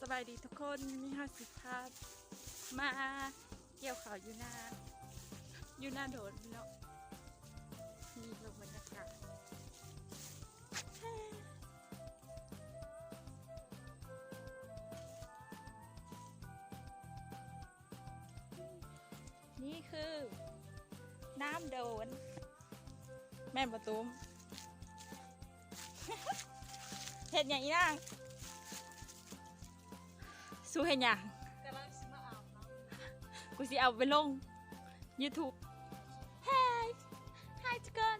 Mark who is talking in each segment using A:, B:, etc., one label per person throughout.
A: สบายดีทุกคนมีห้าสิบภาพมาเกี่ยวข่าวอยู่หน้า อยู่หน้าโดดเนาะมีลมบรรยากาศนี่คือ น้ำโดน แม่ประตูมเห็ดอย่างนี้นาง สู้เห็ดอย่าง
B: กำลังสิมาอาบน้
A: กูสิเอาไปลง YouTube เฮ้ยไฮทุกคน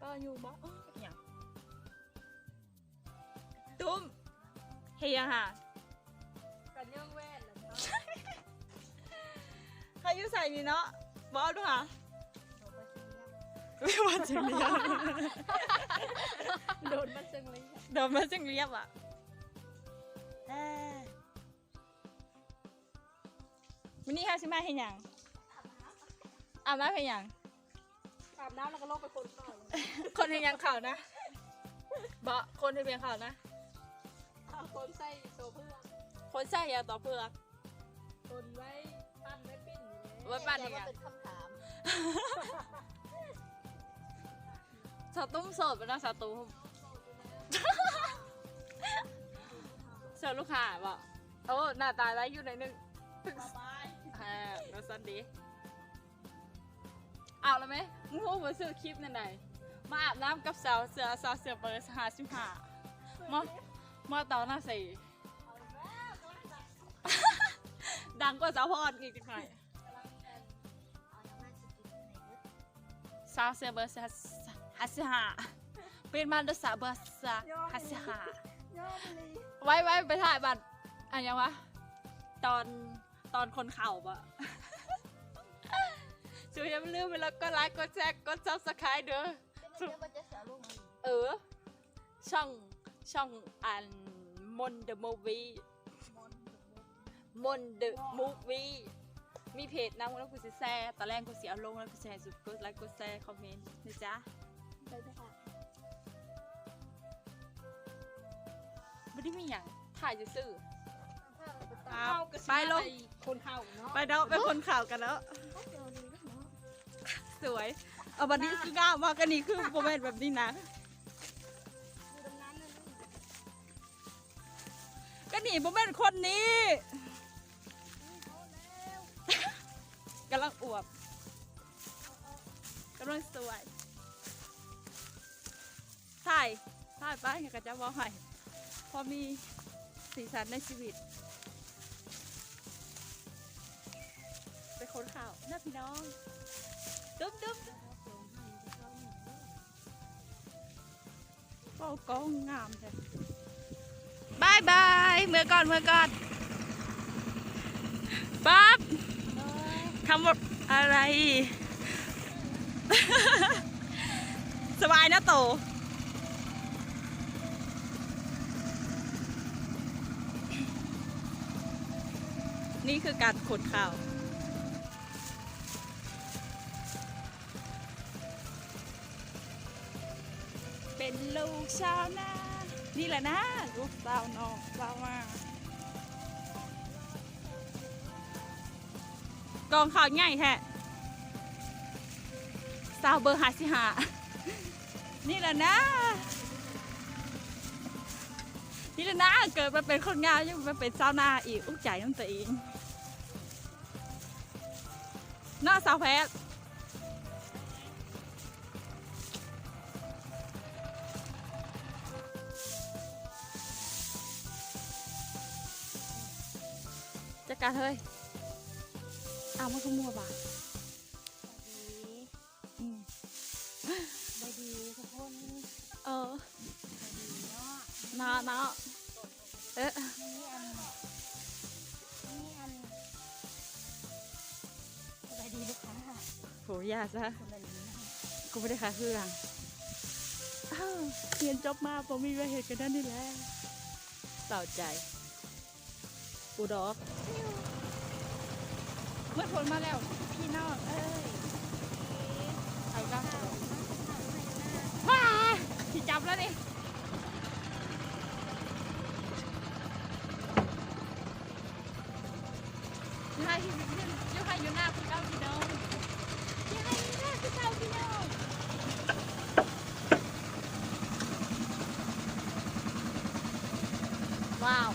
A: ก็อยู่บ่เอ้ยอย่างตุ้มเฮียค่ะำ
B: กันย่องแว่นแล้วเนาะ
A: ใครอยู่ใส่นี่เนาะบอสดูค่ะ
B: โดนมาชิม
A: ไม่ว่าจังเรียบ
B: โดนมาจังเลย
A: โดนมาจังเรียบอะเอ้ย วันนี้ค่ะสิมาเห็นอย่างอาบน้ำเห็นอย่าง
B: อาบน้ำแล้วก็ลงไปคนต่อเลย
A: คนเห็นอย่างข่าวนะบอคนเห็นอย่างข่าวนะ
B: เอาคนใส่โซเพื่อน
A: คนใส่ยาต่อเปลือก
B: คนไว้ปั้นไว้ปิ้นอยู่เลย
A: ไว้ปั้นอีกอย่าง
B: เป็นคำถาม
A: สาวตุ้มโสดเป็นน้องสาวตุ้ม เสิร์ฟลูกค้าบอกโอ้หน้าตาไรอยู่ในอยหนึง
B: สบาย
A: อ่าเราสันดีเอาแล้วไหมมึงพูดมาซื้อคลิปนั่นไหนมาอาบน้ำกับสาวเสือสาวเสือเบอร์ห้าสิบห้ามามาต่อหน้าสี่
B: เอาแล้วกำลังจะ
A: ดังกว่าสาวพรอีกจังหน่อย
B: กำลังจะ
A: สาวเสือเบอร์ห้าสิบห้าเป็นมาด้วยสาวเบอร์ห้าสิบห้า
B: ย่อมเลย
A: ไว้ไว้ไปถ่ายบัตรอันยังวะ ตอนตอนคนเข่าปะช่วยอย่าลืมไปแล้วก็ไลค์กดแชร์กดซับสไครต์เด้อ
B: เป็นเดี๋ยวมันจะเสียลูกมัน
A: เออ ช่องช่องอันมนเดอะมูวี่
B: มอน
A: มนเดอะมูวี่มีเพจนะแล้วกูจะแชร์ตอนแรกกูเสียลงแล้วกูแชร์สุดกดไลค์กดแชร์คอมเมนต์นะจ๊ะ
B: ไปจ้ะค่ะ
A: ไม่ได้มีอย่างถ่ายจะซื้อ
B: เอากระ
A: ไปลง
B: คนเข้าเนาะ
A: ไปเนาะเป็นคนข่าวกันแล้ว
B: เดี๋ยวนี้เนาะ
A: สวย เอาวันนี้คืองามมากกันนี่คือโมเมนต์แบบนี้นะ
B: ดูดังนั้นนะลูก
A: ก็นี่โมเมนต์คนนี้
B: นี่เขาแล้ว
A: กำลังอวบกำลังสวยถ่ายถ่ายไปอยากจะบอกให้ พอมีสีสันในชีวิตเป็นคนข่าวน้าพี่น้องดุ๊บดุ๊บก็กองงามใช่บายบายเมื่อก่อนเมื่อก่อนป๊บทำอะไร สบายนะโต นี่คือการขนข่าว เป็นลูกชาวนา นี่แหละนะ ลูกสาวนอกสาวมากองข่าวง่ายแท้สาวเบอร์หาสิหา นี่แหละนะ นี่แหละนะ เกิดมาเป็นคนงานยังมาเป็นสาวนาอีกอุ้งใจน้องตัวเอง หน้าสาวแพทย์จัดการเฮ้ยเอามาขโมยบ่าอืม
B: บดีทุกคน
A: เออ
B: เนาะ
A: เนาะเนาะเอ๊ะ โหยาซะกูไม่ได้ขาเครื่องเรียนจบมาผอมีไว้เหตุกันนั่นนี่แหละเต่าใจอูดอกเมื่อผลมาแล้ว พี่น้องเอ้ยไปกันว้าที่จับแล้วดิยูไอยูหน้าคุณเก้าพี่น้อง ให้อยู่หน้าคือเก้าพี่น้องว้าว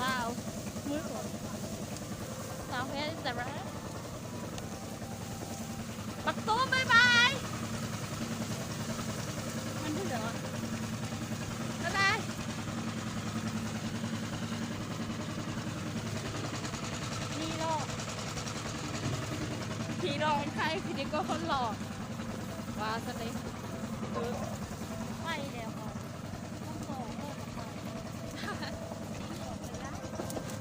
A: ว้าว มือผมสาวเพชรแต่ละปักตุ้มบายบาย มันที่เหลือบ๊ายบายนี่หลอก ผีหลอกใครผีเด็กก็คนหลอกว่าสเต็กเออ
B: ไปแล้วก่อนต้องโตเลิกกับก่อน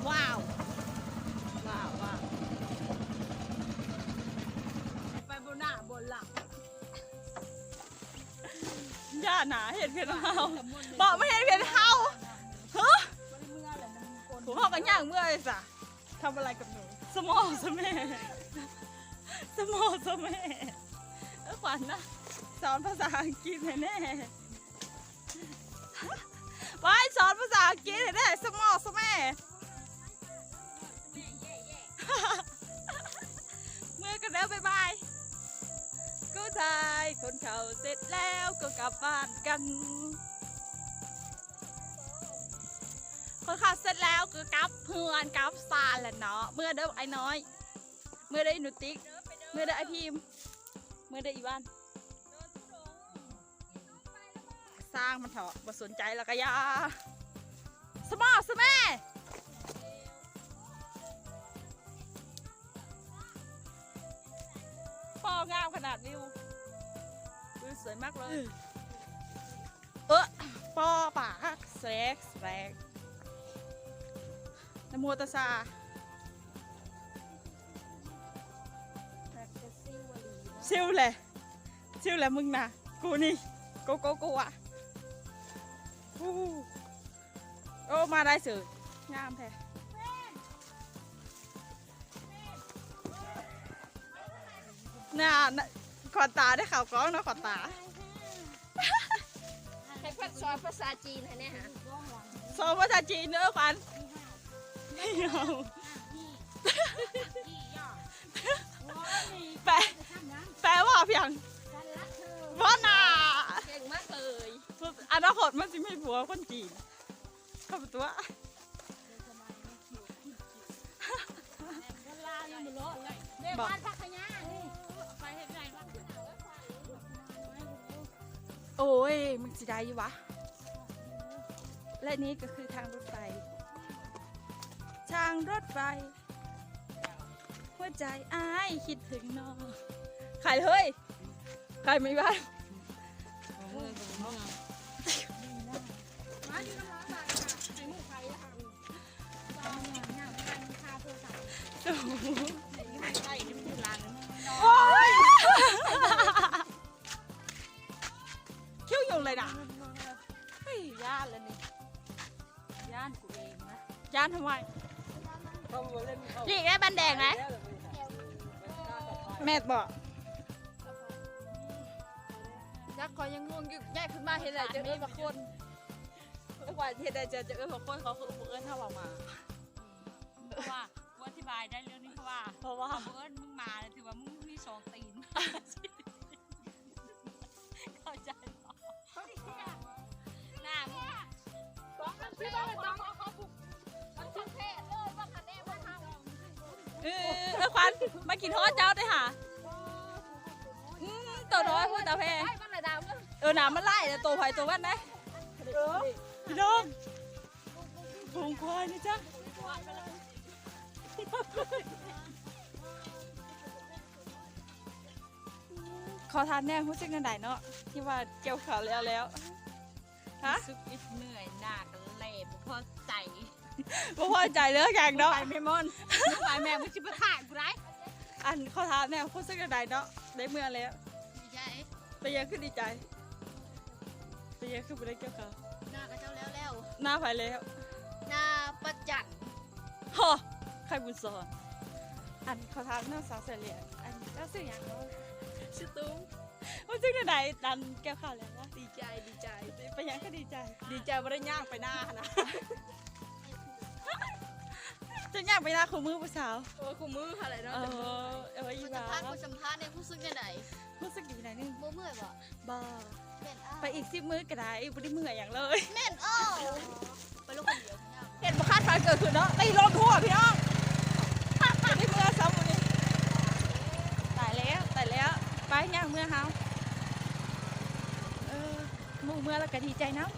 A: ว้าว ว้าวว้าว
B: ไปบนหน้าบนหลัง
A: ย่าหนาเห็นเพียนเฮาบอกไม่เห็นเพียนเฮาฮะ
B: บริเมื่อแหละมันมีคน
A: ผมเอากันย่างเมื่อยจ้ะทำอะไรกับหนู สมอสแม่ สมอสแม่เออขวัญนะสอนภาษาอังกฤษให้แน่ไว้สอนภาษาอังกฤษให้แน่สมอสแม่เมื่อกันแล้วบ๊ายบายกูทายคนเขาเสร็จแล้วก็กลับบ้านกัน คนขับเสร็จแล้วก็กลับเพื่อนกลับซานแหละเนาะเมื่อเด้อไอ้น้อย เมื่อได้หนุติ๊ก มื่อได้ไอพิมเมื่อได้อีวันสร้างมันเถอะบ่สนใจแล้วก็ยาสมอสแม่ปองามขนาดวิววิวสวยมากเลย เออปอปากแสกแสกนะโมตัสส อู้หูโอ้มาได้สื่องามแท้น่าน่ะขอตาได้ข่าวกล้องเนาะขอตา
C: ให้เพื่อนสอนภาษาจีนให้เนี่ยฮะ
B: ก็หวัง
A: สอนภาษาจีนเนอะขวัญ
B: ที่ห้า
A: ไม่เอา
B: ที่ที่ย่อโอ้ย
A: แปล
B: จะทำนั้น
A: แปลว่าเพียง
B: ฉันรักเธอ
A: ว่านา
C: เก่งมากเลย
A: อนาคตมันจะไม่ผัวคนจีนเข้าไปตัว
B: เดี๋ยวสบายนะอยู่เวลายังไม่เลอะเลยเด็กบ้านพักขยะนี่ไปเห็นไหนบ้าง
A: โอ้ยมึงสิได้อยู่วะ และนี่ก็คือทางรถไฟ ทางรถไฟ หัวใจอ้ายคิดถึงน้องใครเฮ้ยใครไม่บ้าน
B: มาอยู่น้ำร้อนบาทค่ะไอ้หมูไฟอะค่ะตอนนี้เนี่ยมันคาโทรศัพท์
A: โอ้โห
B: ไอ้หมูไฟนี่มันอยู่หลัง
A: โอ้ยคิ้วยุงเลยนะเฮ้ยย่านเลยนี่
B: ย่านกูเองนะ
A: ย่านทำไมนี่ไอ้บัน แดงนะแม่บอก
C: ยักษ์คอยยังงงอยู่แยกขึ้นมาเห็นอะไรเจอเอิ้นบางคน
A: ทุกวันที่ได้เจอเจอเอิญของคนเขาคืออุปเอิญถ้าเรามา
D: เพราะว่ากูอธิบายได้เรื่องนี้เพราะว่า
A: เพราะว่า
D: ถ้าเอิญมึงมาเนี่ยถือว่ามึงมีสองตีนเข้าใจปะหน้ามึง
C: ต้องกันที่บ้านต้อง
A: เออเออควันมากินทอดเจ้าได้ค่ะอืมตัวน้อยพูดตาแพ
C: ไอ้บ้านไหนดาวเนอะ
A: เออหนามันไล่แต่ตัวไผ่ตัววันนะพี่น้องพุงควายนะจ๊ะขอทานแน่รู้สึกยังไงเนาะที่ว่าเกี่ยวขาวแล้วแล้วฮะ
D: ซุกอิดเหนื่อยหนักเละบ่พอใจ
A: บ่พอใจเลิกอย่างเนาะ
D: ไปไม่มอนมึงไปแม่มึงจะไปถ่ายกูไร
A: อันขอทานแน่รู้สึกยังไงเนาะได้เมื่อแล้ว
D: ดีใจ
A: เป็นยังขึ้นดีใจเป็นยังขึ้นไปได้เกี่ยวขาว
C: หน้ากับเจ้าแล้วแล้ว
A: หน้าไฟแล้ว
C: หน้าประจัน
A: ฮะใครบุญสอนอันขอทานหน้าสาวเสียเหรียญอันเจ้าสื่ออย่างเนาะชื่อตุ้มว่าจึงไหนดันแก้วขาวแล้วนะ
C: ดีใจดีใจ
A: ไปยังก็ดีใจ
C: ดีใจว่าได้ย่างไปหน้านะ
A: จะอยากไปนาคู่มือผู้สาว
C: เออคู่มืออะไรเนาะ
A: เออเอออี
D: คุณ
A: บ้า
D: สัมภาษณ์คุณสัมภาษณ์ในผู้ซึ้งในไหน
A: รู้สึกดีไหนนึง
D: บ่เมื่อยบ่
A: บ้า
D: เป็นอ้าว
A: ไปอีกสิบมื้อก็ได้บ่ได้เมื่อยอย่างเลย
D: แม่นอ้าวไปลูกคนเดียวเนี่ย
A: เห็นบ่คาดฝันเกิดขึ้นเนาะตีลมทั่วพี่น้องบ่ได้เมื่อซ้ำวันนี้ตายแล้วตายแล้วไปย่างเมื่อเฮาเออหมู่เมื่อแล้วก็ดีใจเนาะ